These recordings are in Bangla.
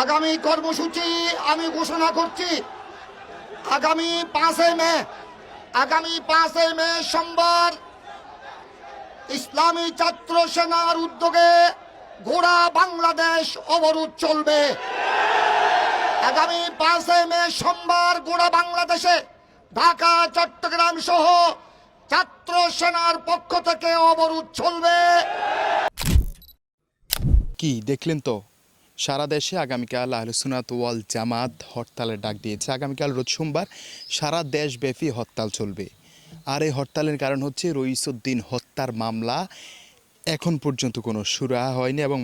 আগামী কর্মসূচি আমি ঘোষণা করছি। আগামী পাঁচই মে, আগামী পাঁচই মে সোমবার ইসলামী ছাত্র সেনার উদ্যোগে গোড়া বাংলাদেশ অবরোধ চলবে। আগামী পাঁচই মে সোমবার গোড়া বাংলাদেশে ঢাকা, চট্টগ্রাম সহ ছাত্র সেনার পক্ষ থেকে অবরোধ চলবে। কি দেখলেন তো? সারা দেশে আগামীকাল আহলুসুনাত ওয়াল জামাত হরতালের ডাক দিয়েছে। আগামীকাল রোজ সোমবার সারা দেশব্যাপী হরতাল চলবে। আর এই হরতালের কারণ হচ্ছে রইসুদ্দিন হত্যার মামলা এখন পর্যন্ত কোনো সুরা হয়নি এবং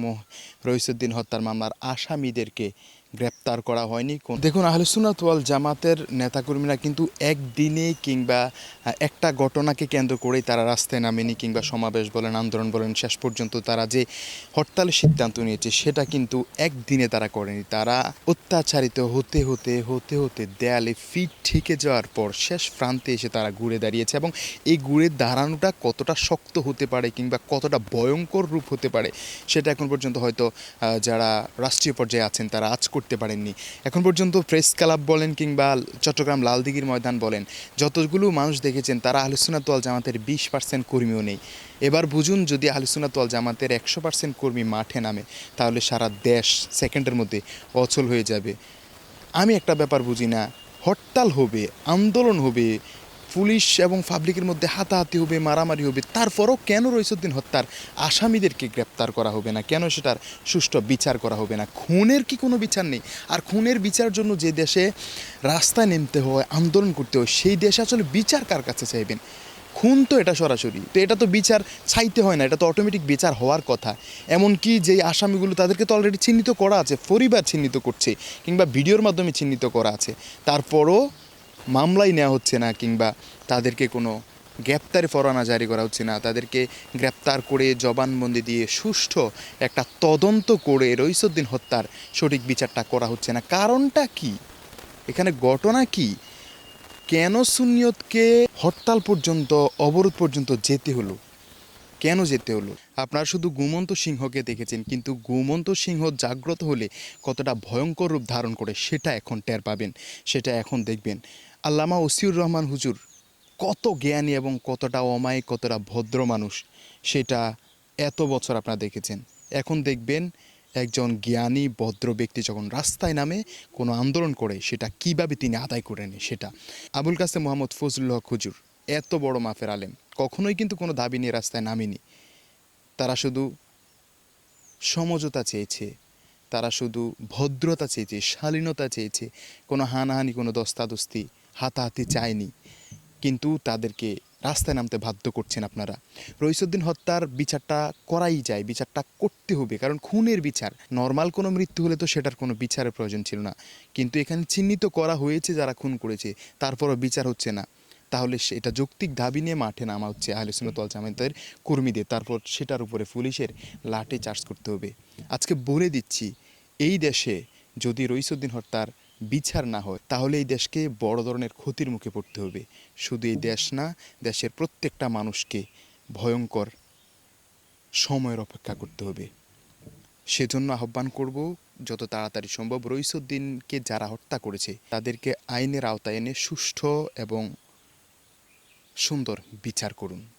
রইসুদ্দিন হত্যার মামলার আসামিদেরকে গ্রেপ্তার করা হয়নি। দেখুন আহলুসুনাত ওয়াল জামাতের নেতাকর্মীরা কিন্তু একদিনে কিংবা একটা ঘটনাকে কেন্দ্র করেই তারা রাস্তায় নামেনি কিংবা সমাবেশ বলেন, আন্দোলন বলেন, শেষ পর্যন্ত তারা যে হরতালের সিদ্ধান্ত নিয়েছে সেটা কিন্তু একদিনে তারা করেনি। তারা অত্যাচারিত হতে হতে হতে হতে দেয়ালে ফিট ঠিকে যাওয়ার পর শেষ প্রান্তে এসে তারা ঘুরে দাঁড়িয়েছে এবং এই ঘুরে দাঁড়ানোটা কতটা শক্ত হতে পারে কিংবা কতটা ভয়ঙ্কর রূপ হতে পারে, সেটা এখন পর্যন্ত হয়তো যারা রাষ্ট্রীয় পর্যায়ে আছেন তারা আজ করতে পারেননি। এখন পর্যন্ত প্রেস ক্লাব বলেন কিংবা চট্টগ্রাম লালদিঘির ময়দান বলেন, যতগুলো মানুষ দেখেছেন তারা আহলুসুনাতোয়াল জামাতের বিশ পার্সেন্ট কর্মীও নেই। এবার বুঝুন যদি আহলুসুনাতোয়াল জামাতের একশো পার্সেন্ট কর্মী মাঠে নামে, তাহলে সারা দেশ সেকেন্ডের মধ্যে অচল হয়ে যাবে। আমি একটা ব্যাপার বুঝি না, হরতাল হবে, আন্দোলন হবে পুলিশ এবং পাবলিকের মধ্যে হাতাহাতি হবে, মারামারি হবে। তারপরও কেন রইসুদ্দিন হত্যার আসামিদেরকে গ্রেপ্তার করা হবে না? কেন সেটার সুষ্ঠু বিচার করা হবে না? খুনের কি কোনো বিচার নেই? আর খুনের বিচার জন্য যে দেশে রাস্তায় নেমতে হয়, আন্দোলন করতে হয়, সেই দেশে আসলে বিচার কার কাছে চাইবেন? খুন তো এটা সরাসরি। তো এটা তো বিচার চাইতে হয় না, এটা তো অটোমেটিক বিচার হওয়ার কথা। এমনকি যে আসামিগুলো তাদেরকে তো অলরেডি চিহ্নিত করা আছে, পরিবার চিহ্নিত করছে, কিংবা ভিডিওর মাধ্যমে চিহ্নিত করা আছে। তারপরও মামলাই নেওয়া হচ্ছে না কিংবা তাদেরকে কোনো গ্রেপ্তারি পরোয়ানা জারি করা হচ্ছে না। তাদেরকে গ্রেপ্তার করে জবানবন্দি দিয়ে সুষ্ঠু একটা তদন্ত করে রইসুদ্দিন হত্যার সঠিক বিচারটা করা হচ্ছে না। কারণটা কি? এখানে ঘটনা কি? কেন সুনিয়তকে হরতাল পর্যন্ত, অবরোধ পর্যন্ত যেতে হলো? কেন যেতে হলো? আপনারা শুধু গুমন্ত সিংহকে দেখেছেন, কিন্তু গুমন্ত সিংহ জাগ্রত হলে কতটা ভয়ঙ্কর রূপ ধারণ করে সেটা এখন টের পাবেন, সেটা এখন দেখবেন। আল্লামা ওসিউর রহমান হুজুর কত জ্ঞানী এবং কতটা অমায়িক, কতটা ভদ্র মানুষ, সেটা এত বছর আপনারা দেখেছেন। এখন দেখবেন একজন জ্ঞানী, ভদ্র ব্যক্তি যখন রাস্তায় নামে, কোনো আন্দোলন করে, সেটা কীভাবে তিনি আদায় করে নেয় সেটা। আবুল কাসেম মোহাম্মদ ফজলুল হক হুজুর এত বড় মাফের আলেম, কখনোই কিন্তু কোনো দাবি নিয়ে রাস্তায় নামেনি। তারা শুধু সমঝোতা চেয়েছে, তারা শুধু ভদ্রতা চেয়েছে, শালীনতা চেয়েছে, কোনো হানাহানি, কোনো দস্তাদস্তি হাতাহাতি চায়নি। কিন্তু তাদেরকে রাস্তায় নামতে বাধ্য করছেন আপনারা। রইসুদ্দিন হত্যার বিচারটা করাই যায়, বিচারটা করতে হবে। কারণ খুনের বিচার, নর্মাল কোনো মৃত্যু হলে তো সেটার কোনো বিচারের প্রয়োজন ছিল না। কিন্তু এখানে চিহ্নিত করা হয়েছে যারা খুন করেছে, তারপরও বিচার হচ্ছে না। তাহলে এটা যৌক্তিক দাবি নিয়ে মাঠে নামা হচ্ছে আহলে সুন্নাত ওয়াল জামাতের কর্মীদের। তারপর সেটার উপরে পুলিশের লাঠি চার্জ করতে হবে। আজকে বলে দিচ্ছি, এই দেশে যদি রইসুদ্দিন হত্যার বিচার না হয়, তাহলে এই দেশকে বড় ধরনের ক্ষতির মুখে পড়তে হবে। শুধু এই দেশ না, দেশের প্রত্যেকটা মানুষকে ভয়ঙ্কর সময়ের অপেক্ষা করতে হবে। সেজন্য আহ্বান করব, যত তাড়াতাড়ি সম্ভব রইসুদ্দিনকে যারা হত্যা করেছে, তাদেরকে আইনের আওতায় এনে সুষ্ঠু এবং সুন্দর বিচার করুন।